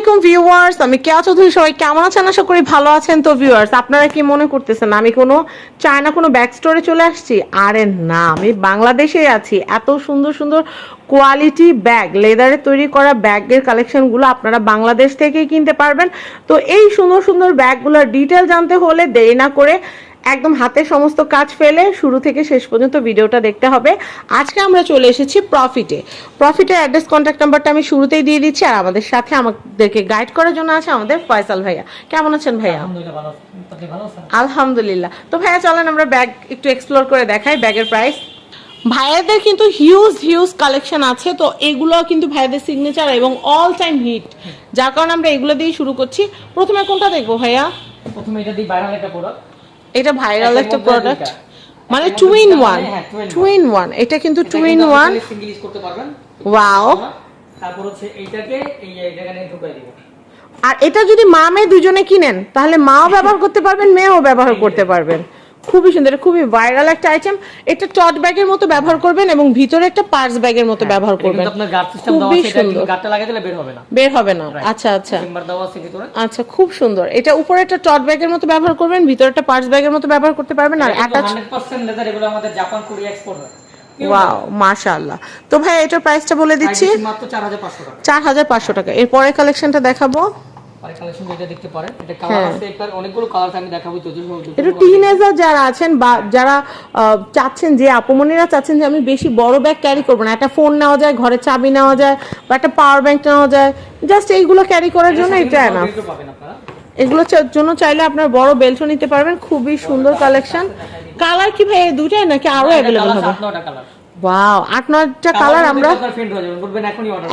আলাইকুম ভিউয়ার্স, আমি কেয়া চৌধুরী, সবাই কেমন আছেন? আশা করি ভালো আছেন। তো ভিউয়ার্স, আপনারা কি মনে করতেছেন, আমি কোনো চায়না, কোনো ব্যাক স্টোরে চলে আসছি? আরে না, আমি বাংলাদেশে আছি। এত সুন্দর সুন্দর কোয়ালিটি ব্যাগ, লেদারে তৈরি করা ব্যাগের কালেকশনগুলো আপনারা বাংলাদেশ থেকেই কিনতে পারবেন। তো এই সুন্দর সুন্দর ব্যাগগুলোর ডিটেল জানতে হলে দেরি না করে একদম হাতে সমস্ত কাজ ফেলে শুরু থেকে শেষ পর্যন্ত ভিডিওটা দেখতে হবে। আজকে আমরা চলে এসেছি প্রফিটে প্রফিটের অ্যাড্রেস কন্ট্যাক্ট নাম্বারটা আমি শুরুতেই দিয়ে দিচ্ছি আর আমাদের সাথে আমাদেরকে গাইড করার জন্য আছে আমাদের ফয়সাল ভাইয়া। কেমন আছেন ভাইয়া? আলহামদুলিল্লাহ তো ভাইয়া চলেন আমরা ব্যাগ একটু এক্সপ্লোর করে দেখাই ব্যাগের প্রাইস ভাইয়াদের কিন্তু হিউজ হিউজ কালেকশন আছে তো এগুলো কিন্তু ভাইয়াদের সিগনেচার এবং অল টাইম হিট যার কারণে আমরা এগুলো দিয়ে শুরু করছি। প্রথমে কোনটা দেখব ভাইয়া? প্রথমে এটা ভাইরাল একটা প্রোডাক্ট এটা ভাইরাল একটা প্রোডাক্ট মানে টু ইন ওয়ান হ্যাঁ, টু ইন ওয়ান এটা কিন্তু two in one single use করতে পারবেন। ওয়াও তারপর হচ্ছে এইটাকে এই এখানে ঢুকাই দিব। আর এটা যদি মা মেয়ে দুজনে কিনেন তাহলে মাও ব্যবহার করতে পারবেন মেয়েও ব্যবহার করতে পারবেন। খুবই সুন্দর খুবই ভাইরাল একটা আইটেম এটা টট ব্যাগের মতো ব্যবহার করবেন এবং ভিতরে একটা পার্স ব্যাগের মতো ব্যবহার করবেন কিন্তু আপনার গার্ড সিস্টেম দেওয়া খুবই সুন্দর। গার্ডটা লাগাই দিলে বের হবে না। বের হবে না। আচ্ছা আচ্ছা। আচ্ছা খুব সুন্দর। এটা উপরে একটা টট ব্যাগের মতো ব্যবহার করবেন ভিতরে একটা পার্স ব্যাগের মতো ব্যবহার করতে পারবেন আর অ্যাটাচ 100% লেদার এগুলো আমাদের জাপান কোরিয়া এক্সপোর্ট হয়। ওয়াও মাশাআল্লাহ। তো ভাই এটার প্রাইসটা বলে দিচ্ছি। দিচ্ছি মাত্র 4500 টাকা। চার হাজার পাঁচশো টাকা। এরপরে কালেকশনটা দেখাবো। আর কালেকশন এটা দেখতে পারেন এটা হ্যাঁ। কালার আছে এটার অনেকগুলো কালার আমি দেখাবো একটু টিনেজার যারা আছেন বা যারা চাচ্ছেন যে আপমনিরা চাচ্ছেন যে আমি বেশি বড় ব্যাগ ক্যারি করব না একটা ফোন নেওয়া যায় ঘরে চাবি নেওয়া যায় বা একটা পাওয়ার ব্যাংক নেওয়া যায় জাস্ট এইগুলো ক্যারি করার জন্য এটা না পাবেন আপনারা। এগুলো জন্য চাইলে আপনার বড় বেল্টও নিতে পারবেন খুবই সুন্দর কালেকশন কালার কি ভাই? দুটাই নাকি আরও অ্যাভেলেবল হবে? ওয়াও আট নয়টা কালার আমরা হয়ে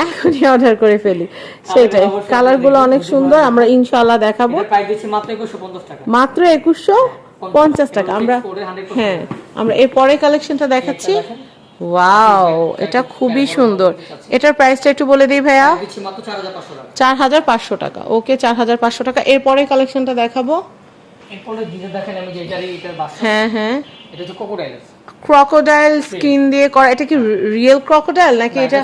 এখনই অর্ডার করে ফেলি। সেটাই কালারগুলো অনেক সুন্দর আমরা ইনশাআল্লাহ দেখাবো। মাত্র 2150 টাকা। মাত্র একুশশো পঞ্চাশ টাকা। আমরা হ্যাঁ আমরা এর পরে কালেকশনটা দেখাচ্ছি। ওয়াও এটা খুবই সুন্দর। এটার প্রাইসটা একটু বলে দিই ভাইয়া। দিচ্ছি মাত্র 4500 টাকা। চার হাজার পাঁচশো টাকা। ওকে চার হাজার পাঁচশো টাকা। এরপরে কালেকশনটা দেখাবো। এরপরে ডিজাইন দেখেন আমি যে এটারই এটার বাসা হ্যাঁ হ্যাঁ। এটা হচ্ছে ক্রোকোডাইল ক্রকোডাইল স্কিন দিয়ে করা এটা কি রিয়েল ক্রকোডাইল নাকি এটা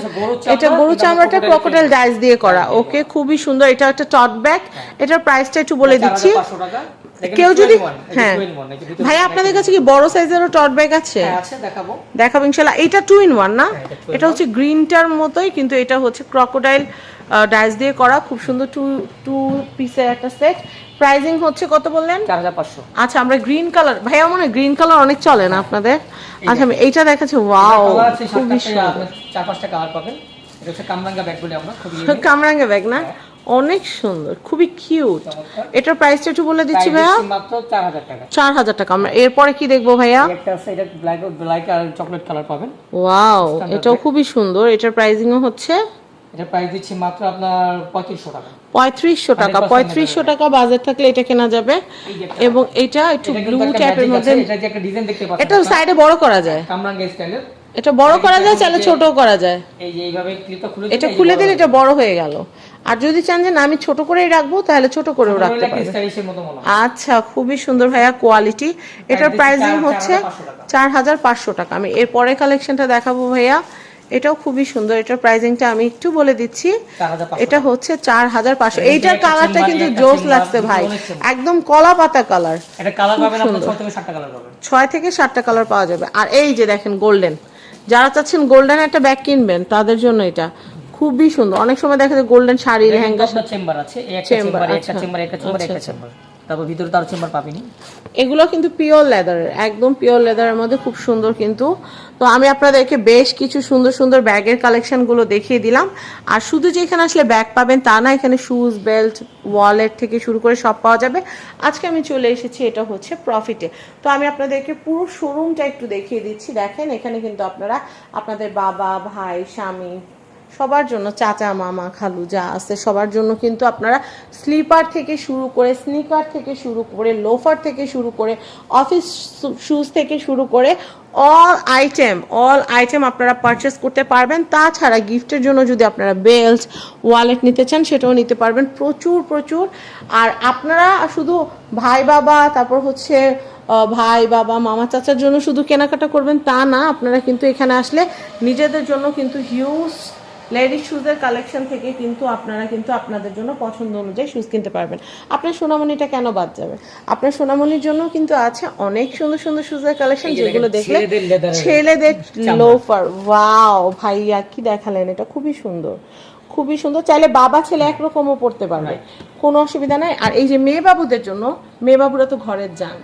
এটা? গরু চামড়াটা ক্রকোডাইল ডাইস দিয়ে করা। ওকে খুবই সুন্দর। এটা একটা টট ব্যাগ এটার প্রাইসটা একটু বলে দিচ্ছি। 4500 টাকা। দেখেন কেউ যদি হ্যাঁ। ভাই আপনাদের কাছে কি বড় সাইজেরও টট ব্যাগ আছে? হ্যাঁ, দেখাবো। দেখাবো ইনশাল্লাহ এটা টু ইন ওয়ান না? হ্যাঁ, এটা হচ্ছে গ্রিনটার মতোই কিন্তু এটা হচ্ছে ক্রকোডাইল ডাইস দিয়ে করা খুব সুন্দর টু টু পিসের একটা সেট প্রাইজিং হচ্ছে কত বললেন? 4500 আচ্ছা আমরা গ্রিন কালার ভাইয়া মনে গ্রিন কালার অনেক চলে না আপনাদের? আচ্ছা আমি এইটা দেখাচ্ছি। ওয়াও খুবই চার পাঁচটা কালার পাবেন। এটা হচ্ছে কামরাঙ্গা ব্যাগ বলি আমরা কামরাঙ্গা ব্যাগ না? অনেক সুন্দর খুবই কিউট এটার প্রাইসটা একটু বলে দিচ্ছি ভাইয়া। মাত্র 4000 টাকা। চার হাজার টাকা। আমরা এরপরে কি দেখব ভাইয়া? একটা আছে এটা ব্ল্যাক ব্ল্যাক আর চকলেট কালার পাবেন। ওয়াও এটাও খুবই সুন্দর। এটার প্রাইসিংও হচ্ছে এটা প্রাইস দিচ্ছি মাত্র আপনার 3500 টাকা। পঁয়ত্রিশশো টাকা পঁয়ত্রিশশো টাকা বাজেট থাকলে এটা কেনা যাবে। এবং এটা একটু ব্লু টাইপের মধ্যে এটা সাইডে বড় করা যায়। কামরাঙ্গা স্টাইলের এটা বড় করা যায় চাইলে ছোটও করা যায়। এই যে এইভাবে ক্লিপটা খুলে এটা খুলে দিলে এটা বড় হয়ে গেল। আর যদি চান যে না আমি ছোট করেই রাখব তাহলে ছোট করেও রাখতে পারবেন মনে আচ্ছা খুবই সুন্দর ভাইয়া কোয়ালিটি এটার প্রাইসিং হচ্ছে চার হাজার পাঁচশো টাকা। আমি এরপরে কালেকশনটা দেখাবো ভাইয়া। এটাও খুবই সুন্দর। এটার প্রাইজিংটা আমি একটু বলে দিচ্ছি। এটা হচ্ছে চার হাজার পাঁচশো। এইটার কালারটা কিন্তু জোস লাগছে ভাই। একদম কলা পাতা কালার এটা কালার পাবেন আপনার 6 থেকে 7টা কালার পাবেন। ছয় থেকে সাতটা কালার পাওয়া যাবে। আর এই যে দেখেন গোল্ডেন যারা চাচ্ছেন গোল্ডেন একটা ব্যাগ কিনবেন তাদের জন্য এটা খুবই সুন্দর। অনেক সময় দেখা যায় গোল্ডেন শাড়ি লেহেঙ্গা চেম্বার আছে। এই একটা চেম্বার, চেম্বার একটা। চেম্বার একটা চেম্বার আচ্ছা, একটা। চেম্বার তারপর ভিতরে তার চেম্বার পাবেনি এগুলো কিন্তু পিওর লেদারের একদম পিওর লেদারের মধ্যে খুব সুন্দর কিন্তু। তো আমি আপনাদেরকে বেশ কিছু সুন্দর সুন্দর ব্যাগের কালেকশনগুলো দেখিয়ে দিলাম। আর শুধু যে এখানে আসলে ব্যাগ পাবেন তা না, এখানে শুজ বেল্ট ওয়ালেট থেকে শুরু করে সব পাওয়া যাবে। আজকে আমি চলে এসেছি, এটা হচ্ছে প্রফিটে তো আমি আপনাদেরকে পুরো শোরুমটা একটু দেখিয়ে দিচ্ছি। দেখেন, এখানে কিন্তু আপনারা, আপনাদের বাবা, ভাই, স্বামী সবার জন্য চাচা, মামা, খালু যা আছে সবার জন্য কিন্তু আপনারা স্লিপার থেকে শুরু করে, স্নিকার থেকে শুরু করে, লোফার থেকে শুরু করে, অফিস শুজ থেকে শুরু করে অল আইটেম অল আইটেম আপনারা পারচেস করতে পারবেন। তাছাড়া গিফটের জন্য যদি আপনারা বেল্ট ওয়ালেট নিতে চান সেটাও নিতে পারবেন। প্রচুর প্রচুর। আর আপনারা শুধু ভাই বাবা, তারপর হচ্ছে ভাই বাবা, মামা চাচার জন্য শুধু কেনাকাটা করবেন তা না। আপনারা কিন্তু এখানে আসলে নিজেদের জন্য কিন্তু হিউজ লেডিস শুজের কালেকশন থেকে কিন্তু আপনারা কিন্তু আপনাদের জন্য পছন্দ অনুযায়ী শুজ কিনতে পারবেন। আপনার সোনামণিটা কেন বাদ যাবে? আপনার সোনামণির জন্য কিন্তু আছে অনেক সুন্দর সুন্দর শুজের কালেকশন যেগুলো দেখলে ছেলেদের। লোফার ওয়াও ভাইয়া কি দেখালেন এটা খুবই সুন্দর খুবই সুন্দর। চাইলে বাবা ছেলে একরকমও পড়তে পারবে কোনো অসুবিধা নাই। আর এই যে মেয়ে বাবুদের জন্য মেয়ে বাবুরা তো ঘরের যান।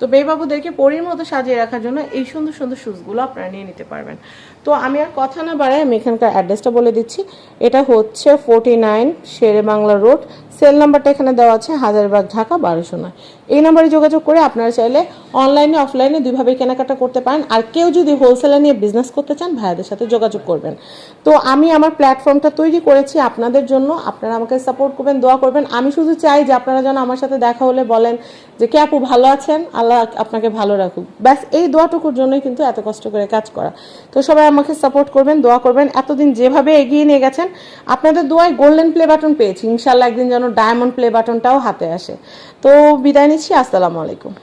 তো বেবাবুদেরকে বাবুদেরকে পরির মতো সাজিয়ে রাখার জন্য এই সুন্দর সুন্দর শুজগুলো আপনারা নিয়ে নিতে পারবেন। তো আমি আর কথা না বাড়াই আমি এখানকার অ্যাড্রেসটা বলে দিচ্ছি। এটা হচ্ছে forty nine Shere Bangla road cell নাম্বারটা এখানে দেওয়া আছে হাজারবাগ, ঢাকা, বারোশো নয়। এই নাম্বারে যোগাযোগ করে আপনারা চাইলে অনলাইনে, অফলাইনে দুইভাবে কেনাকাটা করতে পারেন। আর কেউ যদি হোলসেলার নিয়ে বিজনেস করতে চান, ভাইয়াদের সাথে যোগাযোগ করবেন। তো আমি আমার প্ল্যাটফর্মটা তৈরি করেছি আপনাদের জন্য। আপনারা আমাকে সাপোর্ট করবেন, দোয়া করবেন। আমি শুধু চাই যে আপনারা যেন আমার সাথে দেখা হলে বলেন যে, কে আপু, ভালো আছেন? আল্লাহ আপনাকে ভালো রাখুক। ব্যাস, এই দোয়াটুকুর জন্যই কিন্তু এত কষ্ট করে কাজ করা। তো সবাই আমাকে সাপোর্ট করবেন, দোয়া করবেন। এতদিন যেভাবে এগিয়ে নিয়ে গেছেন, আপনাদের দোয়ায় গোল্ডেন প্লে বাটন পেয়েছি। ইনশাল্লাহ একদিন যেন ডায়মন্ড প্লে বাটনটাও হাতে আসে। তো বিদায় নিচ্ছি, আসসালামু আলাইকুম।